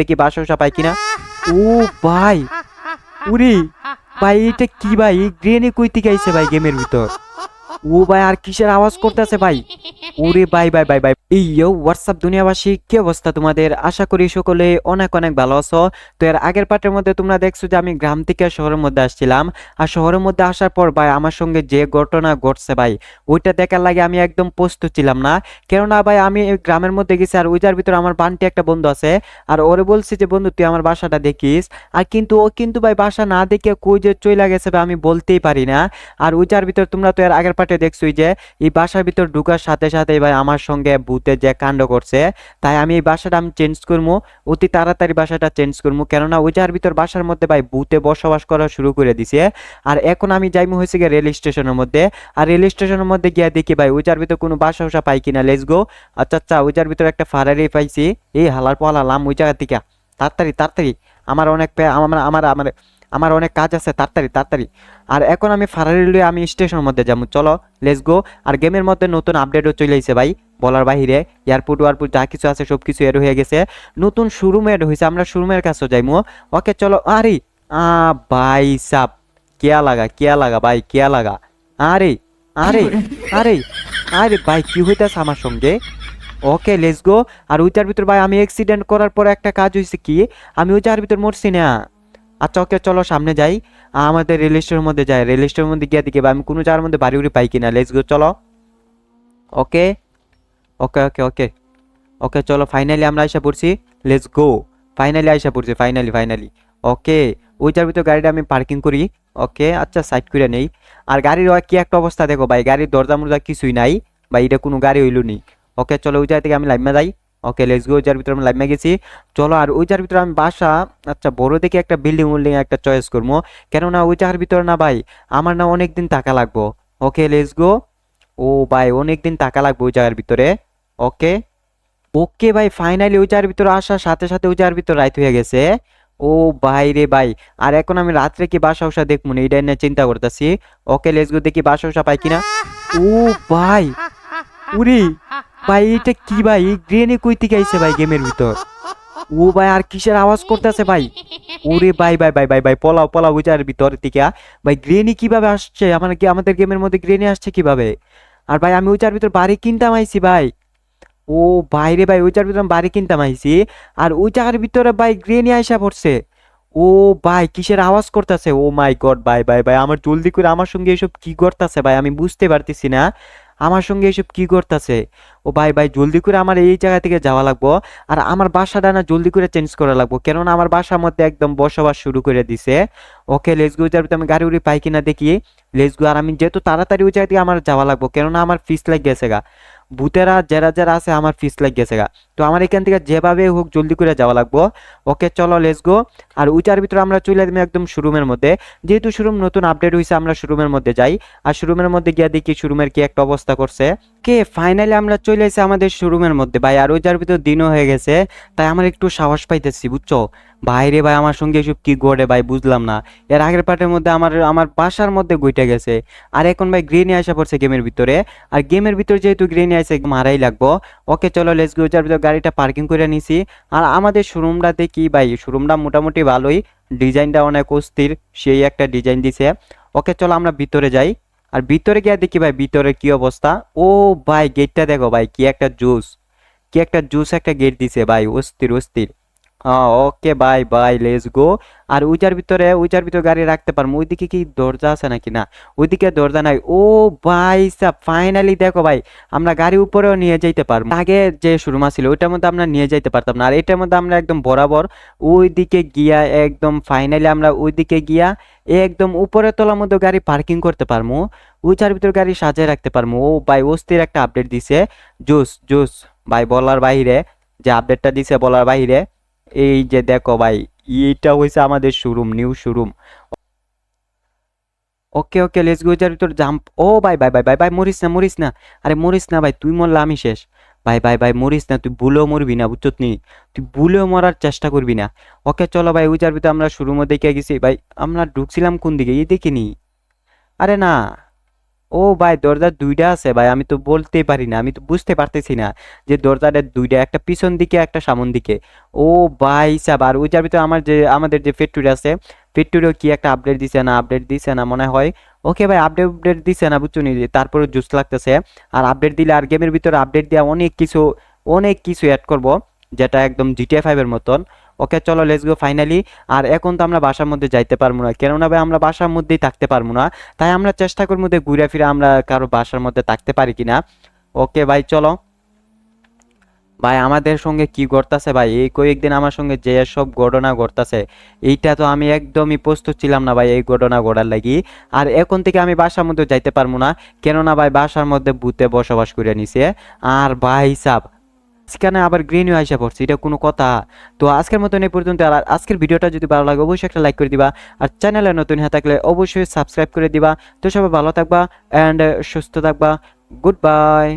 দেখি বাসা উসা পাই কিনা। ও ভাই উরি ভাই, এটা কি ভাই? গ্রেনে কইতে আইছে ভাই গেমের ভিতর? ও ভাই, আর কিসের আওয়াজ করতেছে ভাই? ওরে ভাই ভাই ভাই ভাই। ইয়ো হোয়াটসঅ্যাপ দুনিয়াবাসী, কি অবস্থা তোমাদের? আশা করি সকলে অনেক অনেক ভালো আছো। তো এর আগের পার্টের মধ্যে তোমরা দেখছ যে আমি গ্রাম থেকে শহরের মধ্যে আসছিলাম। আর শহরের মধ্যে আসার পর ভাই আমার সঙ্গে যে ঘটনা ঘটছে ভাই, ওইটা দেখার লাগে আমি একদম প্রস্তুত ছিলাম না। কেননা ভাই আমি গ্রামের মধ্যে গেছি আর ওইটার ভিতরে আমার বান্টি একটা বন্ধু আছে। আর ওরে বলছি যে, বন্ধু, তুই আমার বাসাটা দেখিস। আর কিন্তু ও কিন্তু ভাই বাসা না দেখে কই যে চইলা গেছে ভাই, আমি বলতেই পারি না। আর ওইটার ভিতর তোমরা তো এর আগের পার্টে দেখছোই যে, এই বাসার ভিতর ঢুকার সাথে সাথে ভাই আমার সঙ্গে ভূতে যে কাণ্ড করছে, তাই আমি এই বাসাটা আমি চেঞ্জ করব অতি তাড়াতাড়ি বাসাটা চেঞ্জ করব কেননা ওই যার ভিতর বাসার মধ্যে ভাই ভূতে বসবাস করা শুরু করে দিছে। আর এখন আমি যাইমু হয়েছে গিয়ে রেল স্টেশনের মধ্যে। আর রেল স্টেশনের মধ্যে গিয়ে দেখি ভাই ওইটার ভিতর কোনো বাসা উসা পাই কিনা লেটস গো আচ্ছা আচ্ছা ওইটার ভিতর একটা ফারারি পাইছি। এই হালার পালালাম ওই জায়গা থেকে। তাড়াতাড়ি তাড়াতাড়ি। আমার অনেক আমার আমার আমার আমার অনেক কাজ আছে, তাড়াতাড়ি তাড়াতাড়ি। আর এখন আমি ফারারি লয়ে আমি স্টেশনের মধ্যে যাব। চলো লেটস গো আর গেমের মধ্যে নতুন আপডেটও চলে এসেছে ভাই। বলার বাহিরে এয়ারপোর্ট ওয়ারপোর্ট যা কিছু আছে সব কিছু এড হয়ে গেছে। নতুন শোরুম এড হয়েছে আমরা শোরুমের কাছেও যাইমু। ওকে, চলো, আরে আ ভাই সাপ। কেয়া লাগা কেয়া লাগা ভাই, কেয়া লাগা। আরে আরে আরে আরে ভাই, কি হইতাছে আমার সঙ্গে? ওকে লেটস গো আর ওইটার ভিতর ভাই, আমি অ্যাক্সিডেন্ট করার পর একটা কাজ হয়েছে কি? আমি ওইটার ভিতর মরছি না। আচ্ছা ওকে চলো সামনে যাই। আমাদের রেল স্টেশনের মধ্যে যাই। রেল স্টেশনের মধ্যে গিয়ে দেখি আমি কোনো জায়গার মধ্যে বাড়ি উড়ি পাই কিনা। লেটস গো চলো। ওকে। ওকে ওকে ওকে। ওকে, চলো ফাইনালি আমরা আইসা পড়ছি। লেটস গো ফাইনালি আইসা পড়ছি ফাইনালি ফাইনালি ওকে, ওইটার ভিতর গাড়িটা আমি পার্কিং করি। ওকে আচ্ছা সাইড করে নেই। আর গাড়ির কি একটা অবস্থা দেখো ভাই, গাড়ির দরজা মরজা কিছুই নাই। বা এটা কোনো গাড়ি হইল নি। ওকে, চলো ওই জায়গা থেকে আমি লাইমে যাই। ওকে লেটস গো জায়গার ভিতরে আমি লাইমে গেছি চলো, আর ওই যার ভিতরে আমি বাসা আচ্ছা বড় দেখে একটা বিল্ডিং উল্ডিং একটা চয়েস করব। কেননা ওই যার ভিতরে না ভাই, আমার না অনেক দিন টাকা লাগবো। ওকে লেটস গো ও ভাই অনেক দিন টাকা লাগবে ওই জায়গার ভিতরে। ওকে ওকে ভাই ফাইনালি ওই জায়গার ভিতরে আসার সাথে সাথে ওই জায়গার ভিতরে রাইত হয়ে গেছে। ও ভাই রে ভাই, আর এখন আমি রাত্রে কি বাসা উসা দেখব না এইটা নিয়ে চিন্তা করতেছি। ওকে লেটস গো দেখি বাসা উসা পাই কিনা। ও ভাই, উরি ভাই, এটা কি ভাই? গ্রেনে কই থেকে আইছে ভাই গেমের ভিতর? ও ভাই, আর কিসের আওয়াজ করতেছে ভাই? ওরে ভাই ভাই ভাই ভাই ভাই, পলাও পলাও ওই জায়গার ভিতর থেকে। ভাই, গ্রেনি কীভাবে আসছে? আমার কি আমাদের গেমের মধ্যে গ্রেনি আসছে কীভাবে? আর ভাই, আমি ওই জায়গার ভিতর বাড়ি কিনতাম আইছি ভাই। ও বাইরে ভাই, ওই জায়গার ভিতরে বাড়ি কিনতাম আইছি। আর ওই জায়গার ভিতরে ভাই গ্রেনি আইসা পড়ছে। ও ভাই, কিসের আওয়াজ করতেছে? ও মাই গড, ভাই ভাই ভাই, আমার জলদি করে আমার সঙ্গে এসব কি করতেছে ভাই? আমি বুঝতে পারতেছি না। আমার সঙ্গে এসব কি করতেছে? ও ভাই ভাই, জলদি করে আমার এই জায়গা থেকে যাওয়া লাগবো। আর আমার বাসাটা না জলদি করে চেঞ্জ করা লাগবো। কেননা আমার বাসার মধ্যে একদম বসবাস শুরু করে দিছে। ওকে লেস গো যার আমি গাড়ি উড়ি পাই কিনা দেখি। লেস গো আর আমি যেহেতু তাড়াতাড়ি ওই জায়গা থেকে আমার যাওয়া লাগবো, কেননা আমার ফিস লাগ গেছে গা। ভূতেরা, যারা যারা আছে, আমার ফিস লাগ গেছে গা। তো আমার এখান থেকে যেভাবে হোক জলদি করে যাওয়া লাগবো। ওকে, চলো লেস গো আর ওইটার ভিতরে আমরা চলে যাব একদম শোরুমের মধ্যে। যেহেতু শোরুম নতুন আপডেট হয়েছে আমরা শোরুমের মধ্যে যাই। আর শোরুমের মধ্যে গিয়ে দেখি শোরুমের কি একটা অবস্থা করছে। কে ফাইনালি আমরা চলে এসেছি আমাদের শোরুমের মধ্যে। ভাই, আর ওইটার ভিতর দিনও হয়ে গেছে। তাই আমার একটু সাহস পাইতেছি, বুঝছ? বাইরে ভাই, আমার সঙ্গে এসব কি গড়ে ভাই, বুঝলাম না। এর আগের পার্টের মধ্যে আমার আমার বাসার মধ্যে গইটা গেছে। আর এখন ভাই গ্রেনি আসা পড়ছে গেমের ভিতরে। আর গেমের ভিতরে যেহেতু গ্রেনি আসে মারাই লাগবো। ওকে, চলো লেস গো যার ভিতর গাড়িটা পার্কিং করে নিছি। আর আমাদের শোরুমটা দেখি ভাই শোরুমটা মোটামুটি ভালোই। ডিজাইনটা অনেক অস্থির, সেই একটা ডিজাইন দিছে। ওকে, চলো আমরা ভিতরে যাই। আর ভিতরে গিয়ে দেখি ভাই ভিতরে কি অবস্থা? ও ভাই গেটটা দেখো ভাই, কি একটা জুস কি একটা জুস একটা গেট দিছে ভাই, অস্থির অস্থির। Okay bye bye let's go আর ওইটার ভিতরে ওইটার ভিতরে গাড়ি রাখতে পারব। ওইদিকে কি দরজা আছে নাকি? না, ওইদিকে দরজা নাই। ও ভাই সাহ ফাইনালি দেখো ভাই, আমরা গাড়ি উপরেও নিয়ে যাইতে পারব। আগে যে শোরুম ছিল, ওইটার মধ্যে আমরা নিয়ে যাইতে পারতাম না। আর এটার মধ্যে আমরা একদম বরাবর ওইদিকে গিয়া, একদম ফাইনালি আমরা ওইদিকে গিয়া, একদম উপরে তলার মধ্যে গাড়ি পার্কিং করতে পারব। ওইটার ভিতরে গাড়ি সাজিয়ে রাখতে পারব। ও ভাই, অস্থির একটা আপডেট দিছে। জুস জুস, ভাই, বলার বাইরে যে আপডেটটা দিছে বলার বাইরে এই যে দেখো ভাই, এইটা হয়েছে আমাদের showroom new showroom okay okay let's go যার ভিতর জাম্প ও ভাই ভাই ভাই ভাই ভাই, মরিস না মরিস না। আরে মরিস না ভাই, তুই মরলে আমি শেষ। ভাই ভাই ভাই, মরিস না, তুই ভুলেও মরবি না বুঝছত নি? তুই ভুলেও মরার চেষ্টা করবি না। ওকে চলো ভাই, ওই যার ভিতর আমরা শোরুমে দেখে গেছি। ভাই, আমরা ঢুকছিলাম কোন দিকে? এই দেখিনি আরে না। ও ভাই, দরজা দুইটা আছে ভাই, আমি তো বলতেই পারি না, আমি তো বুঝতে পারতেছি না যে দরজাটা দুইটা, একটা পিছন দিকে, একটা সামন দিকে। ও ভাই সাব, আর ওই ওইটার ভিতরে আমার যে, আমাদের যে ফ্যাক্টরি আছে ফ্যাক্টরিও কি একটা আপডেট দিছে না আপডেট দিছে না মনে হয়? ওকে ভাই আপডেট আপডেট দিছে না, বুঝছ নি? তারপরে জুস লাগতেছে। আর আপডেট দিলে আর গেমের ভিতরে আপডেট দেওয়া অনেক কিছু অনেক কিছু অ্যাড করব, যেটা একদম জিটিএ ফাইভের মতন। ওকে চলো লেটস গো ফাইনালি আর এখন তো আমরা বাসার মধ্যে যাইতে পারব না। কেননা ভাই, আমরা বাসার মধ্যেই থাকতে পারব না। তাই আমরা চেষ্টা করব মধ্যে ঘুরে ফিরে আমরা কারও বাসার মধ্যে থাকতে পারি কিনা। ওকে ভাই, চলো। ভাই, আমাদের সঙ্গে কি ঘটতাছে ভাই? এই কয়েকদিন আমার সঙ্গে যে সব ঘটনা ঘটতাছে, এইটা তো আমি একদমই প্রস্তুত ছিলাম না ভাই এই ঘটনা ঘটার লাগি। আর এখন থেকে আমি বাসার মধ্যে যাইতে পারব না। কেননা ভাই, বাসার মধ্যে ভূতে বসবাস করে নিছে। আর ভাই সাব সেখানে আবার গ্রিনও আসা পড়ছে, এটা কোনো কথা। তো আজকের মতন এই পর্যন্ত, আর আজকের ভিডিওটা যদি ভালো লাগে, অবশ্যই একটা লাইক করে দিবা। আর চ্যানেলে নতুন হয়ে থাকলে অবশ্যই সাবস্ক্রাইব করে দিবা। তো সবাই ভালো থাকবা অ্যান্ড সুস্থ থাকবা। Good bye